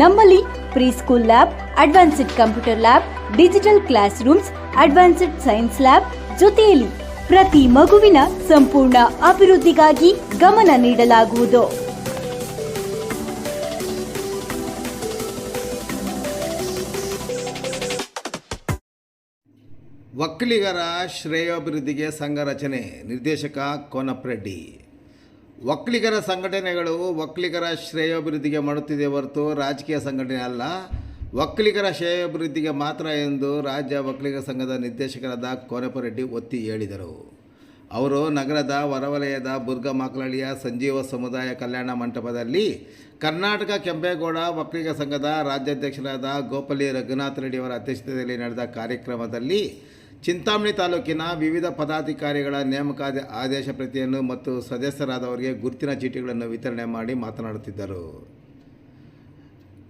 ನಮ್ಮಲ್ಲಿ pre school lab, advanced computer lab, digital class rooms advanced science lab ಜೊತೆಯಲ್ಲಿ ಪ್ರತಿ ಮಗುವಿನ ಸಂಪೂರ್ಣ ಅಭಿವೃದ್ಧಿಗಾಗಿ ಗಮನ ನೀಡಲಾಗುವುದು. ಒಕ್ಕಲಿಗರ ಶ್ರೇಯೋಭಿವೃದ್ಧಿಗೆ ಸಂಘ ರಚನೆ, ನಿರ್ದೇಶಕ ಕೋನಪ್ರೆಡ್ಡಿ. ಒಕ್ಕಲಿಗರ ಸಂಘಟನೆಗಳು ಒಕ್ಕಲಿಗರ ಶ್ರೇಯೋಭಿವೃದ್ಧಿಗೆ ಮಾಡುತ್ತಿದೆ ಹೊರತು ರಾಜಕೀಯ ಸಂಘಟನೆ ಅಲ್ಲ. ಒಕ್ಕಲಿಗರ ಶ್ರೇಯೋಭಿವೃದ್ಧಿಗೆ ಮಾತ್ರ ಎಂದು ರಾಜ್ಯ ಒಕ್ಕಲಿಗರ ಸಂಘದ ನಿರ್ದೇಶಕರಾದ ಕೋನಪ್ಪರೆಡ್ಡಿ ಒತ್ತಿ ಹೇಳಿದರು. ಅವರು ನಗರದ ಹೊರವಲಯದ ಬುರ್ಗ ಮಾಕಲಳಿಯ ಸಂಜೀವ ಸಮುದಾಯ ಕಲ್ಯಾಣ ಮಂಟಪದಲ್ಲಿ ಕರ್ನಾಟಕ ಕೆಂಪೇಗೌಡ ಒಕ್ಕಲಿಗ ಸಂಘದ ರಾಜ್ಯಾಧ್ಯಕ್ಷರಾದ ಗೋಪಲಿ ರಘುನಾಥ್ ರೆಡ್ಡಿಯವರ ಅಧ್ಯಕ್ಷತೆಯಲ್ಲಿ ನಡೆದ ಕಾರ್ಯಕ್ರಮದಲ್ಲಿ ಚಿಂತಾಮಣಿ ತಾಲೂಕಿನ ವಿವಿಧ ಪದಾಧಿಕಾರಿಗಳ ನೇಮಕಾತಿ ಆದೇಶ ಪ್ರತಿಯನ್ನು ಮತ್ತು ಸದಸ್ಯರಾದವರಿಗೆ ಗುರುತಿನ ಚೀಟಿಗಳನ್ನು ವಿತರಣೆ ಮಾಡಿ ಮಾತನಾಡುತ್ತಿದ್ದರು.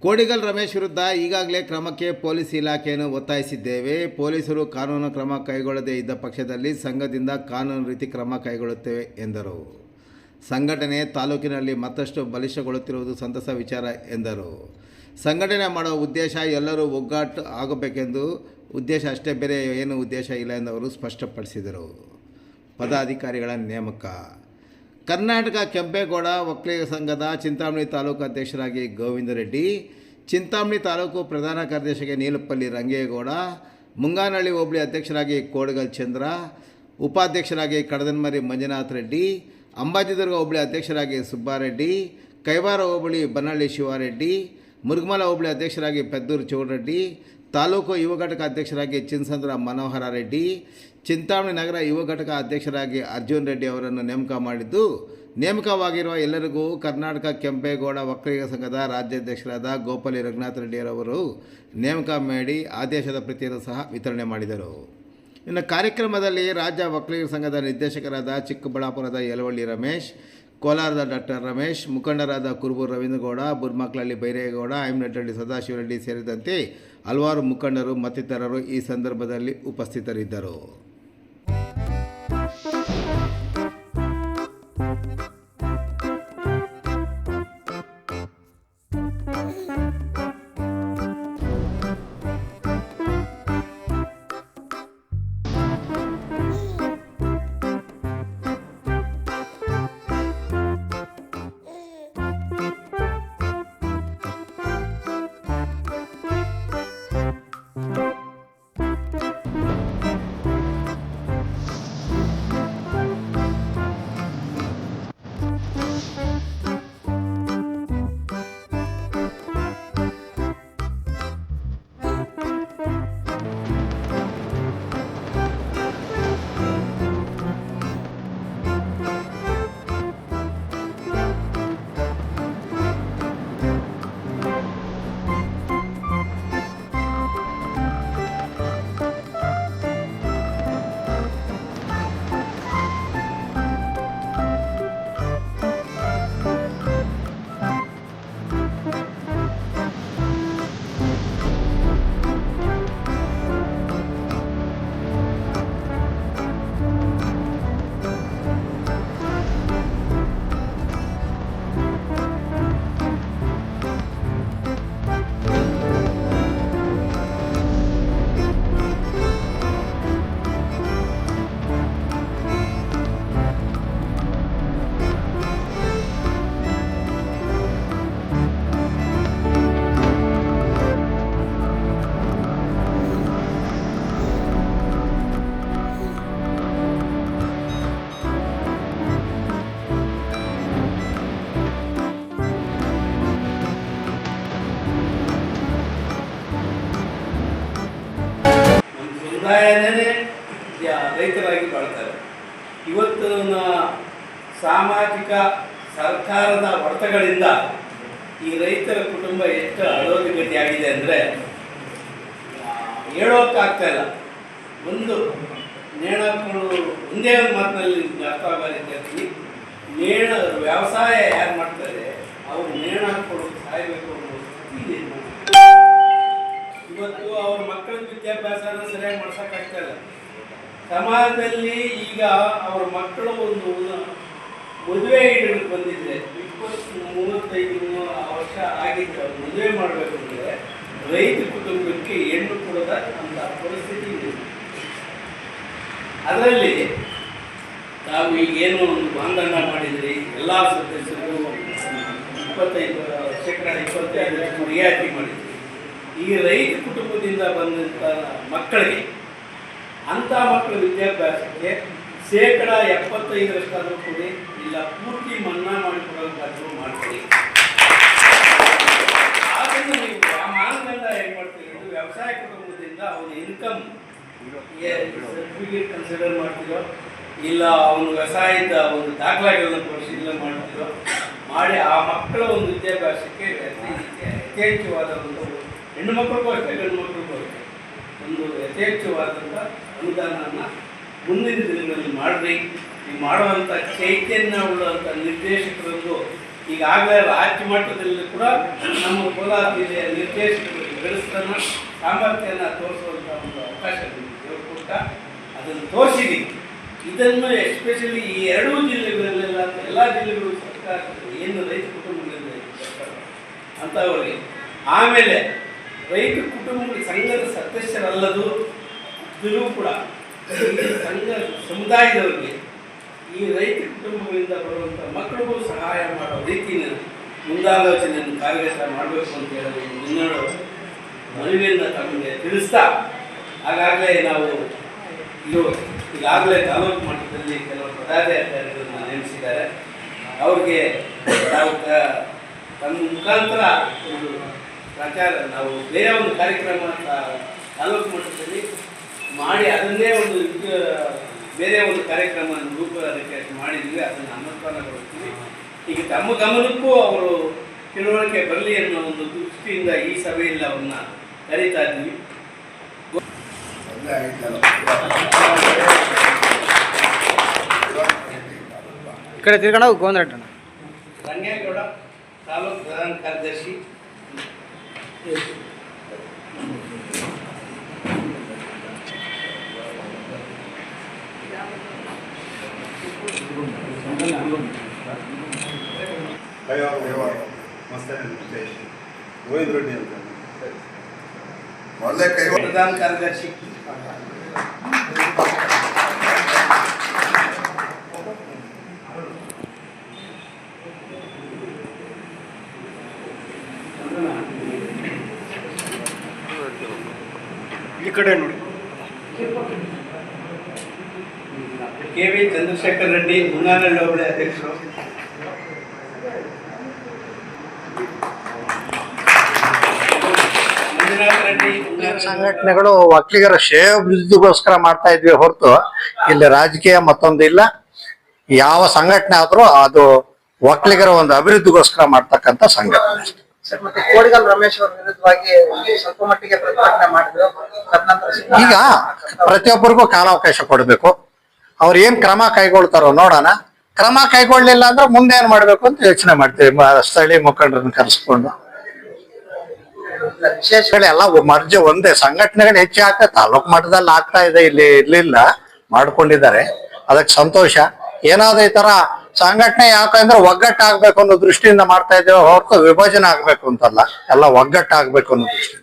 ಕೋಡಿಗಲ್ ರಮೇಶ್ ವಿರುದ್ಧ ಈಗಾಗಲೇ ಕ್ರಮಕ್ಕೆ ಪೊಲೀಸ್ ಇಲಾಖೆಯನ್ನು ಒತ್ತಾಯಿಸಿದ್ದೇವೆ. ಪೊಲೀಸರು ಕಾನೂನು ಕ್ರಮ ಕೈಗೊಳ್ಳದೇ ಇದ್ದ ಪಕ್ಷದಲ್ಲಿ ಸಂಘದಿಂದ ಕಾನೂನು ರೀತಿ ಕ್ರಮ ಕೈಗೊಳ್ಳುತ್ತೇವೆ ಎಂದರು. ಸಂಘಟನೆ ತಾಲೂಕಿನಲ್ಲಿ ಮತ್ತಷ್ಟು ಬಲಿಷ್ಠಗೊಳ್ಳುತ್ತಿರುವುದು ಸಂತಸ ವಿಚಾರ ಎಂದರು. ಸಂಘಟನೆ ಮಾಡುವ ಉದ್ದೇಶ ಎಲ್ಲರೂ ಒಗ್ಗಟ್ಟು ಆಗಬೇಕೆಂದು ಉದ್ದೇಶ ಅಷ್ಟೇ, ಬೇರೆ ಏನು ಉದ್ದೇಶ ಇಲ್ಲ ಎಂದು ಅವರು ಸ್ಪಷ್ಟಪಡಿಸಿದರು. ಪದಾಧಿಕಾರಿಗಳ ನೇಮಕ. ಕರ್ನಾಟಕ ಕೆಂಪೇಗೌಡ ಒಕ್ಕಲಿಗ ಸಂಘದ ಚಿಂತಾಮಣಿ ತಾಲೂಕು ಅಧ್ಯಕ್ಷರಾಗಿ ಗೋವಿಂದ ರೆಡ್ಡಿ, ಚಿಂತಾಮಣಿ ತಾಲೂಕು ಪ್ರಧಾನ ಕಾರ್ಯದರ್ಶಿಗೆ ನೀಲಪಲ್ಲಿ ರಂಗೇಗೌಡ, ಮುಂಗಾನಹಳ್ಳಿ ಹೋಬಳಿ ಅಧ್ಯಕ್ಷರಾಗಿ ಕೋಡಗಲ್ ಚಂದ್ರ, ಉಪಾಧ್ಯಕ್ಷರಾಗಿ ಕಡದನ್ಮರಿ ಮಂಜುನಾಥ್ ರೆಡ್ಡಿ, ಅಂಬಾಜಿದುರ್ಗ ಹೋಬಳಿ ಅಧ್ಯಕ್ಷರಾಗಿ ಸುಬ್ಬಾರೆಡ್ಡಿ, ಕೈವಾರ ಹೋಬಳಿ ಬನ್ನಳ್ಳಿ ಶಿವಾರೆಡ್ಡಿ ಮುರುಗಮಲ ಹೋಬಳಿ ಅಧ್ಯಕ್ಷರಾಗಿ ಪೆದ್ದೂರು ಚೌಡರೆಡ್ಡಿ ತಾಲೂಕು ಯುವ ಘಟಕ ಅಧ್ಯಕ್ಷರಾಗಿ ಚಿನ್ಸಂದ್ರ ಮನೋಹರ ರೆಡ್ಡಿ, ಚಿಂತಾಮಣಿ ನಗರ ಯುವ ಘಟಕ ಅಧ್ಯಕ್ಷರಾಗಿ ಅರ್ಜುನ್ ರೆಡ್ಡಿ ಅವರನ್ನು ನೇಮಕ ಮಾಡಿದ್ದು. ನೇಮಕವಾಗಿರುವ ಎಲ್ಲರಿಗೂ ಕರ್ನಾಟಕ ಕೆಂಪೇಗೌಡ ಒಕ್ಕಲಿಗ ಸಂಘದ ರಾಜ್ಯಾಧ್ಯಕ್ಷರಾದ ಗೋಪಾಲಿ ರಘುನಾಥ್ ರೆಡ್ಡಿಯರವರು ನೇಮಕ ಮಾಡಿ ಆದೇಶದ ಪ್ರತಿಯನ್ನು ಸಹ ವಿತರಣೆ ಮಾಡಿದರು. ಇನ್ನು ಕಾರ್ಯಕ್ರಮದಲ್ಲಿ ರಾಜ್ಯ ಒಕ್ಕಲಿಗರ ಸಂಘದ ನಿರ್ದೇಶಕರಾದ ಚಿಕ್ಕಬಳ್ಳಾಪುರದ ಯಲವಳ್ಳಿ ರಮೇಶ್ ಕೋಲಾರದ ಡಾಕ್ಟರ್ ರಮೇಶ್, ಮುಖಂಡರಾದ ಕುರುಬೂರು ರವೀಂದ್ರಗೌಡ ಬುರ್ಮಕ್ಲಹಳ್ಳಿ ಬೈರೇಗೌಡ ಐಮನಹಳ್ಳಿ ಸದಾಶಿವರೆಡ್ಡಿ ಸೇರಿದಂತೆ ಹಲವಾರು ಮುಖಂಡರು ಮತ್ತಿತರರು ಈ ಸಂದರ್ಭದಲ್ಲಿ ಉಪಸ್ಥಿತರಿದ್ದರು. ಇವತ್ತು ಸಾಮಾಜಿಕ ಸರ್ಕಾರದ ಹೊಡೆತಗಳಿಂದ ಈ ರೈತರ ಕುಟುಂಬ ಎಷ್ಟು ಅಧೋಗತಿಯಾಗಿದೆ ಅಂದರೆ ಹೇಳೋಕ್ಕಾಗ್ತಾ ಇಲ್ಲ. ಒಂದು ನೇಣಕ್ಕಳು ಒಂದೇ ಒಂದು ಮಾತಿನಲ್ಲಿ ಅರ್ಥ ರೀತಿ ನೇಣ, ವ್ಯವಸಾಯ ಯಾರು ಮಾಡ್ತಾರೆ, ಅವರು ನೇಣ ಹಾಕ್ಕೊಡೋದು ಸಾಯಬೇಕು ಅನ್ನೋ. ಇವತ್ತು ಅವ್ರ ಮಕ್ಕಳ ವಿದ್ಯಾಭ್ಯಾಸನ ಸರಿಯಾಗಿ ಮಾಡ್ಸೋಕ್ಕಾಗ್ತಾ ಇಲ್ಲ. ಸಮಾಜದಲ್ಲಿ ಈಗ ಅವರ ಮಕ್ಕಳು ಒಂದು ಮದುವೆ ಇಡಲು ಬಂದಿದ್ರೆ ಇಪ್ಪತ್ತು, ಮೂವತ್ತೈದು ಮೂವ- ವರ್ಷ ಆಗಿದ್ರೆ ಅವ್ರು ಮದುವೆ ಮಾಡಬೇಕು ಅಂದರೆ ರೈತ ಕುಟುಂಬಕ್ಕೆ ಹೆಣ್ಣು ಕೊಡದ ಅಂತ ಪರಿಸ್ಥಿತಿ ಇದೆ. ಅದರಲ್ಲಿ ತಾವು ಈಗೇನು ಒಂದು ಬಾಂಧವ್ಯ ಮಾಡಿದ್ರಿ ಎಲ್ಲ ಸದಸ್ಯರು ಇಪ್ಪತ್ತೈದು, ಶೇಕಡ ಇಪ್ಪತ್ತೈದು ರಿಯಾಯಿತಿ ಮಾಡಿದ್ರಿ. ಈ ರೈತ ಕುಟುಂಬದಿಂದ ಬಂದಂಥ ಮಕ್ಕಳಿಗೆ ಅಂಥ ಮಕ್ಕಳ ವಿದ್ಯಾಭ್ಯಾಸಕ್ಕೆ ಶೇಕಡ ಎಪ್ಪತ್ತೈದರಷ್ಟಾದರೂ ಕೊಡಿ, ಇಲ್ಲ ಪೂರ್ತಿ ಮನ್ನಾ ಮಾಡಿಕೊಡೋದಾದ್ರೂ ಮಾಡ್ತೀವಿ ಆದ್ದರಿಂದ ನೀವು ಆ ಮಾನದಂಡ ಏನು ಮಾಡ್ತೀರಿ ಇದು ವ್ಯವಸಾಯ ಕುಟುಂಬದಿಂದ ಅವನ ಇನ್ಕಮ್ ಸರ್ಟಿಫಿಕೇಟ್ ಕನ್ಸಿಡರ್ ಮಾಡ್ತೀರೋ, ಇಲ್ಲ ಅವನು ವ್ಯವಸಾಯದ ಒಂದು ದಾಖಲಾತಿಗಳನ್ನು ಪರಿಶೀಲನೆ ಮಾಡ್ತೀರೋ, ಮಾಡಿ ಆ ಮಕ್ಕಳ ಒಂದು ವಿದ್ಯಾಭ್ಯಾಸಕ್ಕೆ ಯಥೇ- ಯಥೇಚ್ಛವಾದ ಒಂದು ಹೆಣ್ಣು ಮಕ್ಕಳಿಗೂ ಅಷ್ಟೇ, ಗಂಡು ಮಕ್ಕಳಿಗೂ ಅಷ್ಟೇ. ಒಂದು ಯಥೇಚ್ಛವಾದಂಥ ಅನುದಾನನ ಮುಂದಿನ ದಿನಗಳಲ್ಲಿ ಮಾಡ್ರಿ. ಈ ಮಾಡುವಂಥ ಚೈತನ್ಯ ಉಳ್ಳುವಂಥ ನಿರ್ದೇಶಕರದ್ದು ಈಗಾಗಲೇ ರಾಜ್ಯ ಮಟ್ಟದಲ್ಲಿ ಕೂಡ ನಮ್ಮ ಕೋಲಾರ ಜಿಲ್ಲೆಯ ನಿರ್ದೇಶಕರು ಬೆಳೆಸ್ತಾನ, ಸಾಮರ್ಥ್ಯನ ತೋರಿಸುವಂಥ ಒಂದು ಅವಕಾಶ ಕೊಟ್ಟ ಅದನ್ನು ತೋರಿಸಿದೆ ಇದನ್ನು ಎಸ್ಪೆಷಲಿ ಈ ಎರಡೂ ಜಿಲ್ಲೆಗಳಲ್ಲೆಲ್ಲ ಎಲ್ಲ ಜಿಲ್ಲೆಗಳು ಸರ್ಕಾರ ಏನು ರೈತ ಕುಟುಂಬಗಳಿಂದ ಅಂಥವರಿಗೆ ಆಮೇಲೆ ರೈತ ಕುಟುಂಬ ಸಂಘದ ಸದಸ್ಯರಲ್ಲದು ಇದ್ದರೂ ಕೂಡ ಈ ಸಂಘ ಸಮುದಾಯದವರಿಗೆ ಈ ರೈತ ಕುಟುಂಬಗಳಿಂದ ಬರುವಂಥ ಮಕ್ಕಳಿಗೂ ಸಹಾಯ ಮಾಡೋ ರೀತಿಯ ಮುಂದಾಲೋಚನೆಯನ್ನು ಕಾರ್ಯಗತ ಮಾಡಬೇಕು ಅಂತ ಹೇಳಿ ಮುನ್ನಡೆ ಮನವಿಯನ್ನು ತಮಗೆ ತಿಳಿಸ್ತಾ ಆಗಾಗಲೇ ನಾವು ಇದು ಈಗಾಗಲೇ ತಾಲೂಕು ಮಟ್ಟದಲ್ಲಿ ಕೆಲವು ಪದಾಧಿಕಾರಿಗಳನ್ನ ನೇಮಿಸಿದ್ದಾರೆ ಅವ್ರಿಗೆ ನಾವು ತಮ್ಮ ಮುಖಾಂತರ ಒಂದು ಪ್ರಚಾರ, ನಾವು ಬೇರೆ ಒಂದು ಕಾರ್ಯಕ್ರಮ ತಾಲೂಕು ಮಟ್ಟದಲ್ಲಿ ಮಾಡಿ ಅದನ್ನೇ ಒಂದು ಬೇರೆ ಒಂದು ಕಾರ್ಯಕ್ರಮ ಅದಕ್ಕೆ ಮಾಡಿದ್ವಿ ಅದನ್ನು ಅನುಷ್ಠಾನಗೊಳಿಸ್ತೀವಿ. ಈಗ ತಮ್ಮ ಗಮನಕ್ಕೂ ಅವರು ತಿಳುವಳಿಕೆ ಬರಲಿ ಅನ್ನೋ ಒಂದು ದೃಷ್ಟಿಯಿಂದ ಈ ಸಭೆಯಲ್ಲಿ ಅವ್ರನ್ನ ಕರೀತಾ ಇದ್ದೀವಿ ಕಡೆ ತಿರ್ಗಣ ಗೋಂದ್ರ ರಂಗೇಗೌಡ ತಾಲೂಕು ಪ್ರಧಾನ ಕಾರ್ಯದರ್ಶಿ ಗೋವಿಂದ ರೆಡ್ಡಿ ಅಂತ ಒಳ್ಳೆ ಕೈ ಪ್ರಧಾನ ಕಾರ್ಯದರ್ಶಿ. ಈ ಕಡೆ ನೋಡಿ. ಕೆ ವಿ ಚಂದ್ರಶೇಖರ್ ರೆಡ್ಡಿ ಮುನ್ನಾನಹಳ್ಳಿ ಹೋಬಳಿ ಅಧ್ಯಕ್ಷರು. ಸಂಘಟನೆಗಳು ಒಕ್ಕಲಿಗರ ಶ್ರೇಯೋಭಿವೃದ್ಧಿಗೋಸ್ಕರ ಮಾಡ್ತಾ ಇದ್ವಿ ಹೊರತು ಇಲ್ಲಿ ರಾಜಕೀಯ ಮತ್ತೊಂದಿಲ್ಲ ಯಾವ ಸಂಘಟನೆ ಆದ್ರೂ ಅದು ಒಕ್ಕಲಿಗರ ಒಂದು ಅಭಿವೃದ್ಧಿಗೋಸ್ಕರ ಮಾಡ್ತಕ್ಕಂತ ಸಂಘಟನೆ ಅಷ್ಟೇ. ಸರ್ ಮತ್ತೆ ಕೋಡಿಗಲ್ ರಮೇಶ್ ಅವರ ವಿರುದ್ಧವಾಗಿ ಸ್ವಲ್ಪ ಮಟ್ಟಿಗೆ ಪ್ರತಿಭಟನೆ ಮಾಡಿದ್ರು. ಈಗ ಪ್ರತಿಯೊಬ್ಬರಿಗೂ ಕಾಲಾವಕಾಶ ಕೊಡಬೇಕು. ಅವ್ರು ಏನ್ ಕ್ರಮ ಕೈಗೊಳ್ತಾರೋ ನೋಡೋಣ. ಕ್ರಮ ಕೈಗೊಳ್ಳಲಿಲ್ಲ ಅಂದ್ರೆ ಮುಂದೆ ಏನ್ ಮಾಡ್ಬೇಕು ಅಂತ ಯೋಚನೆ ಮಾಡ್ತೀವಿ. ಸ್ಥಳೀಯ ಮುಖಂಡರನ್ನ ಕರೆಸ್ಕೊಂಡು. ವಿಶೇಷಗಳು ಎಲ್ಲ ಮರ್ಜಿ ಒಂದೇ. ಸಂಘಟನೆಗಳು ಹೆಚ್ಚು ಆಗ್ತಾ, ತಾಲೂಕು ಮಟ್ಟದಲ್ಲಿ ಆಗ್ತಾ ಇದೆ, ಇಲ್ಲಿ ಇರ್ಲಿಲ್ಲ. ಮಾಡ್ಕೊಂಡಿದ್ದಾರೆ. ಅದಕ್ಕೆ ಸಂತೋಷ. ಏನಾದ್ರು ಈ ತರ ಸಂಘಟನೆ ಯಾಕಂದ್ರೆ ಒಗ್ಗಟ್ಟಾಗ್ಬೇಕು ಅನ್ನೋ ದೃಷ್ಟಿಯಿಂದ ಮಾಡ್ತಾ ಇದ್ದೇವೆ ಹೊರತು ವಿಭಜನೆ ಆಗ್ಬೇಕು ಅಂತಲ್ಲ. ಎಲ್ಲ ಒಗ್ಗಟ್ಟಾಗ್ಬೇಕು ಅನ್ನೋ ದೃಷ್ಟಿ